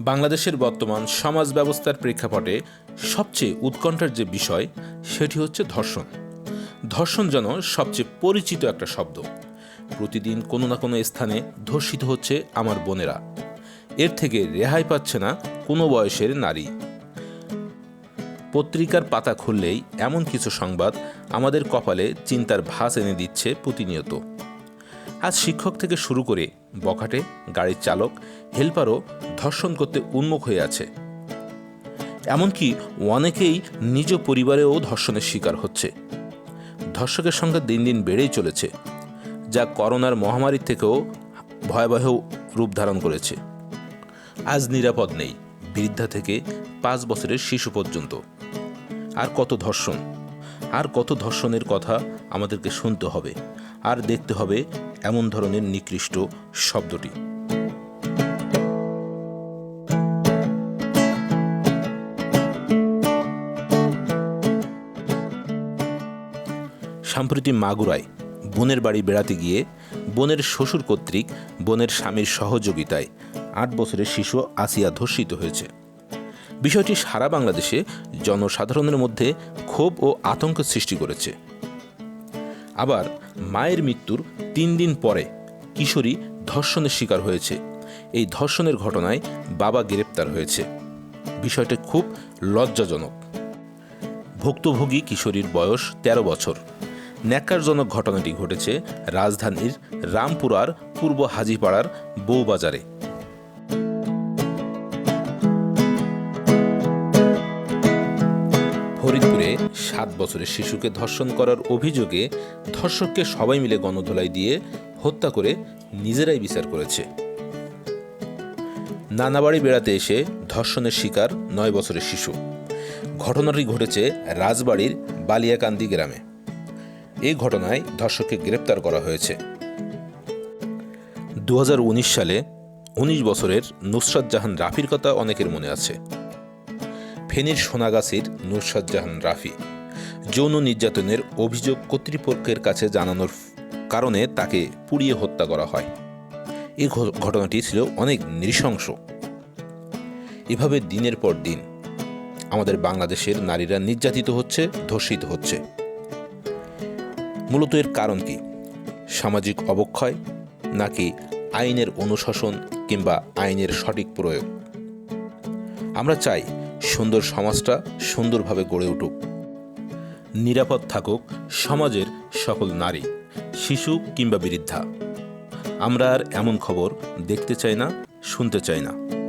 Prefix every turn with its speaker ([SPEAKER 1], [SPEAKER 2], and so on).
[SPEAKER 1] বাংলাদেশের বর্তমান সমাজ ব্যবস্থার প্রেক্ষাপটে সবচেয়ে উৎকণ্ঠার যে বিষয়, সেটি হচ্ছে ধর্ষণ। ধর্ষণ যেন সবচেয়ে পরিচিত একটা শব্দ। প্রতিদিন কোনো না কোনো স্থানে ধর্ষিত হচ্ছে আমার বোনেরা। এর থেকে রেহাই পাচ্ছে না কোনো বয়সের নারী। পত্রিকার পাতা খুললেই এমন কিছু সংবাদ আমাদের কপালে চিন্তার ভাস এনে দিচ্ছে প্রতিনিয়ত। আজ শিক্ষক থেকে শুরু করে বখাটে, গাড়ির চালক, হেল্পারও ধর্ষণ করতে উন্মুখ হয়ে আছে। এমনকি অনেকেই নিজ পরিবারেও ধর্ষণের শিকার হচ্ছে। ধর্ষকের সংখ্যা দিন দিন বেড়েই চলেছে, যা করোনার মহামারীর থেকেও ভয়াবহ রূপ ধারণ করেছে। আজ নিরাপদ নেই, বৃদ্ধা থেকে পাঁচ বছরের শিশু পর্যন্ত। আর কত ধর্ষণ, আর কত ধর্ষণের কথা আমাদেরকে শুনতে হবে, আর দেখতে হবে এমন ধরনের নিকৃষ্ট শব্দটি। সম্প্রতি মাগুরায় বোনের বাড়ি বেড়াতে গিয়ে বোনের শ্বশুর কর্তৃক বোনের স্বামীর সহযোগিতায় আট বছরের শিশু আসিয়া ধর্ষিত হয়েছে। বিষয়টি সারা বাংলাদেশে জনসাধারণের মধ্যে ক্ষোভ ও আতঙ্ক সৃষ্টি করেছে। আবার মায়ের মৃত্যুর তিন দিন পরে কিশোরী ধর্ষণের শিকার হয়েছে। এই ধর্ষণের ঘটনায় বাবা গ্রেপ্তার হয়েছে। বিষয়টা খুব লজ্জাজনক। ভুক্তভোগী কিশোরীর বয়স ১৩ বছর। ন্যাক্কারজনক ঘটনাটি ঘটেছে রাজধানীর রামপুরার পূর্ব হাজিপাড়ার বউবাজারে। ফরিদপুরে সাত বছরের শিশুকে ধর্ষণ করার অভিযোগে ধর্ষককে সবাই মিলে গণধোলাই দিয়ে হত্যা করে নিজেরাই বিচার করেছে। নানাবাড়ি বেড়াতে এসে ধর্ষণের শিকার নয় বছরের শিশু। ঘটনাটি ঘটেছে রাজবাড়ির বালিয়াকান্দি গ্রামে। এই ঘটনায় ধর্ষককে গ্রেপ্তার করা হয়েছে। দু হাজার উনিশ সালে উনিশ বছরের নুসরাত জাহান রাফির কথা অনেকের মনে আছে। ফেনীর সোনাগাছির নুসরাত জাহান রাফি যৌন নির্যাতনের অভিযোগ কর্তৃপক্ষের কাছে জানানোর কারণে তাকে পুড়িয়ে হত্যা করা হয়। এই ঘটনাটি ছিল অনেক নৃশংস। এভাবে দিনের পর দিন আমাদের বাংলাদেশের নারীরা নির্যাতিত হচ্ছে, ধর্ষিত হচ্ছে। মূলত এর কারণ কি? সামাজিক অবক্ষয় নাকি আইনের অনুশাসন কিংবা আইনের সঠিক প্রয়োগ? আমরা চাই সুন্দর সমাজটা সুন্দরভাবে গড়ে উঠুক। নিরাপদ থাকুক সমাজের সকল নারী, শিশু কিংবা বৃদ্ধা। আমরা আর এমন খবর দেখতে চাই না, শুনতে চাই না।